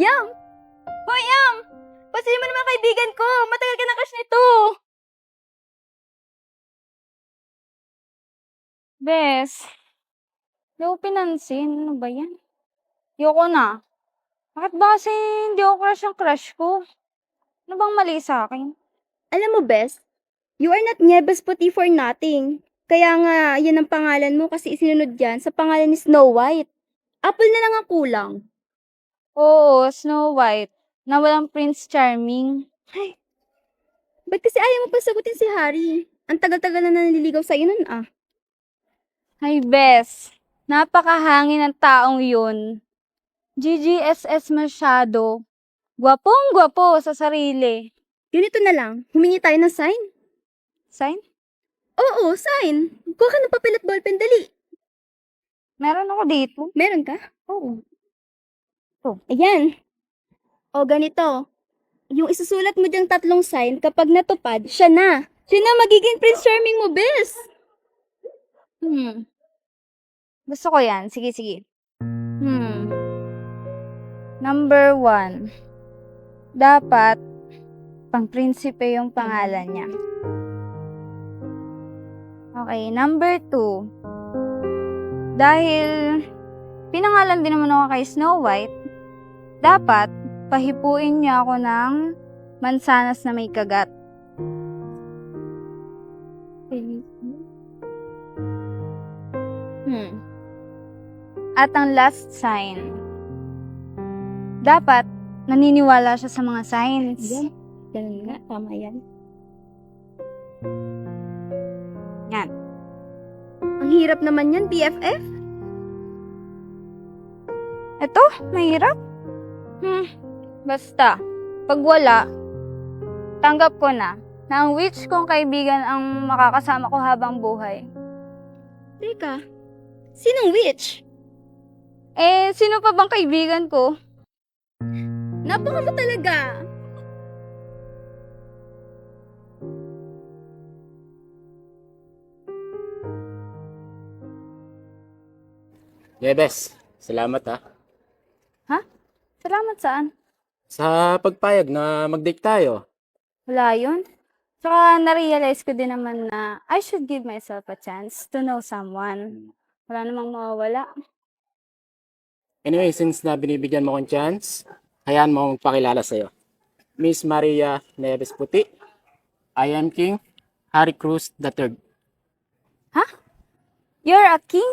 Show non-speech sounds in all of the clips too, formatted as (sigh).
Yam! Hoy, Yam! Pasinin mo naman kaibigan ko. Matagal ka na crush nito. Bes, hindi ko pinansin. Ano ba yan? Ayoko na. Bakit ba kasi hindi ako crush ang crush ko? Ano bang mali sa akin? Alam mo, Bes, you are not Nieves Puti for nothing. Kaya nga, yan ang pangalan mo kasi isinunod yan sa pangalan ni Snow White. Apple na lang ang kulang. Oo, Snow White. Na walang Prince Charming. Ba't kasi ayaw mo pa sagutin si Harry? Ang tagal-tagal na nanliligaw sa'yo nun ah. Ay, Bes. Napakahangin ng taong yun. GGSS masyado. Gwapong gwapo sa sarili. Ganito na lang, humingi tayo ng sign. Sign? Oo, sign. Kuha ka ng papel at ballpen, dali. Meron ako dito. Meron ka? Oo. Ayan. O ganito. Yung isusulat mo diyang tatlong sign, kapag natupad, siya na. Siya na magiging Prince Charming mo, Bes. Hmm. Gusto ko yan. Sige, sige. Hmm. Number one. Dapat, pang prinsipe yung pangalan niya. Okay, number two. Dahil, pinangalan din naman ako kay Snow White, dapat, pahipuin niya ako ng mansanas na may kagat. Hmm. At ang last sign. Dapat, naniniwala siya sa mga signs. Yan. Ganun nga, tama yan. Yan. Ang hirap naman yan, BFF. Ito, mahirap. Hmm, basta. Pag wala, tanggap ko na na ang witch kong kaibigan ang makakasama ko habang buhay. Teka, sinong witch? Eh, sino pa bang kaibigan ko? Napaka mo talaga. Yebes, salamat ha. Salamat saan? Sa pagpayag na mag-date tayo. Wala yun. Tsaka na-realize ko din naman na I should give myself a chance to know someone. Wala namang mawawala. Anyway, since na binibigyan mo kong chance, hayaan mo akong magpakilala sa'yo. Miss Maria Neves Puti. I am King Harry Cruz III. You're a king?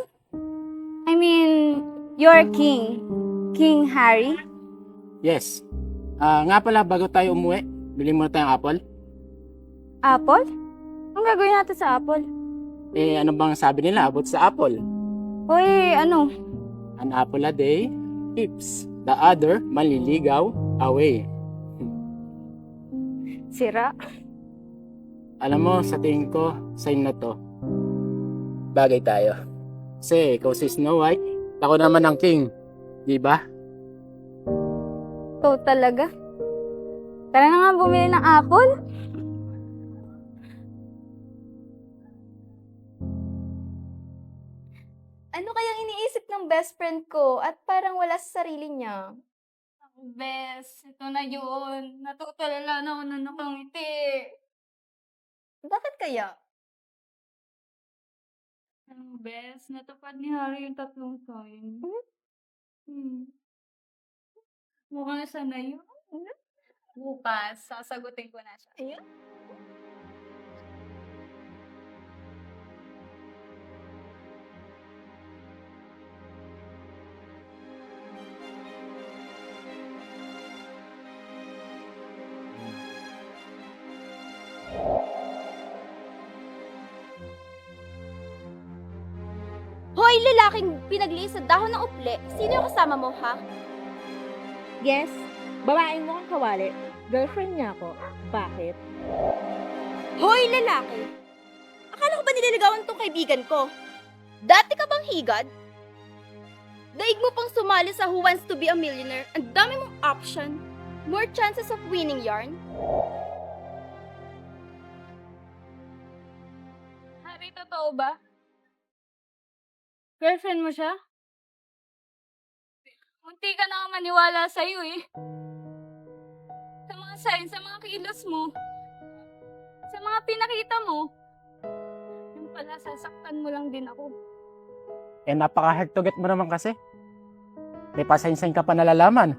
I mean, you're king. King Harry? Yes. Ah, nga pala, bago tayo umuwi, bili muna tayong apple. Apple? Ang gagawin natin sa apple? Eh, ano bang sabi nila about sa apple? Uy, ano? An apple a day keeps the other maliligaw away. Sira? Alam mo, sa tingin ko, sign na to. Bagay tayo. Kasi ikaw si Snow White, ako naman ang king. Di ba? Ikaw talaga? Tara na nga bumili ng apple. Ano kayang iniisip ng best friend ko at parang wala sa sarili niya? Bes, ito na yun. Natutulala na ako na nakangiti. Bakit kaya? Ang bes, natupad ni Harry yung tatlong sign. Hmm. Mukhang sana yun. Bukas, sasagutin ko na siya. Ayun. Hoy, lalaking pinagliis sa dahon ng uple. Sino yung kasama mo, ha? Yes, babaeng mo kang kawali. Girlfriend niya ako. Bakit? Hoy, lalaki! Akala ko ba nililigawan tong kaibigan ko? Dati ka bang higad? Daig mo pang sumali sa Who Wants to be a Millionaire. Ang dami mong option. More chances of winning yarn. Harry, totoo ba? Girlfriend mo siya? Munti ka na maniwala sa'yo eh. Sa mga signs, sa mga kilos mo. Sa mga pinakita mo. Yung pala, sasaktan mo lang din ako. Eh, napaka-hard to get mo naman kasi. May pasensyang ka pa nalalaman.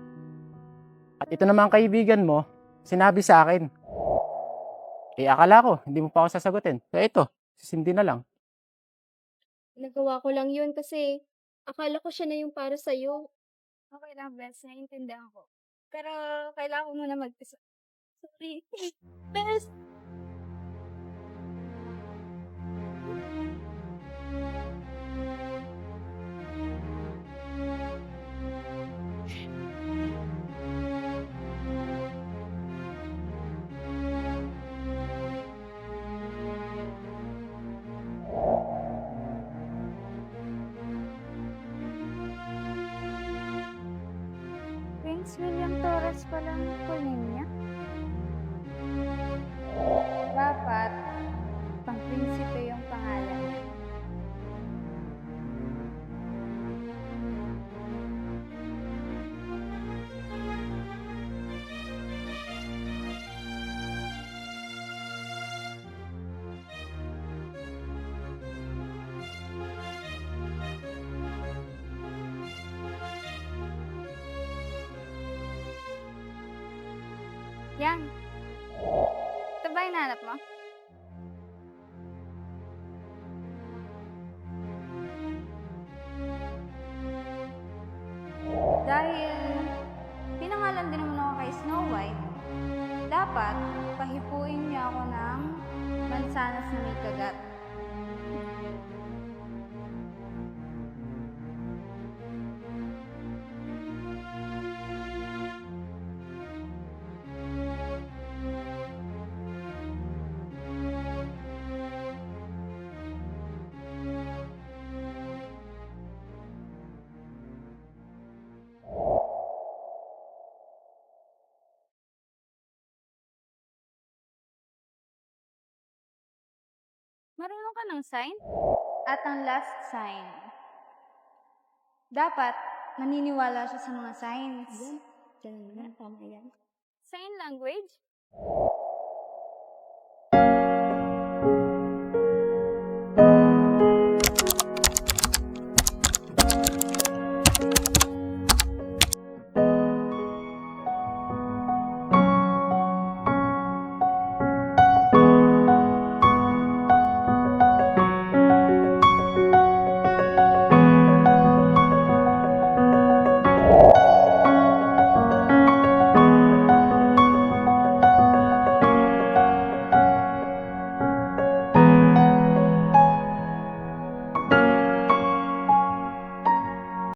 At ito naman ang kaibigan mo, sinabi sa akin. Eh, akala ko, hindi mo pa ako sasagutin. So, ito, sisindi na lang. Nagawa ko lang yun kasi akala ko siya na yung para sa'yo. Okay lang, Bes. Naiintindihan ko. Pero, kailangan ko muna mag-isa. Sorry. (laughs) Bes! Torres pala ang full Yan. Ito ba hinahanap mo? Marunong ka ng sign? At ang last sign. Dapat, naniniwala siya sa mga signs. Yan. Diyan na, tama yan. Sign language?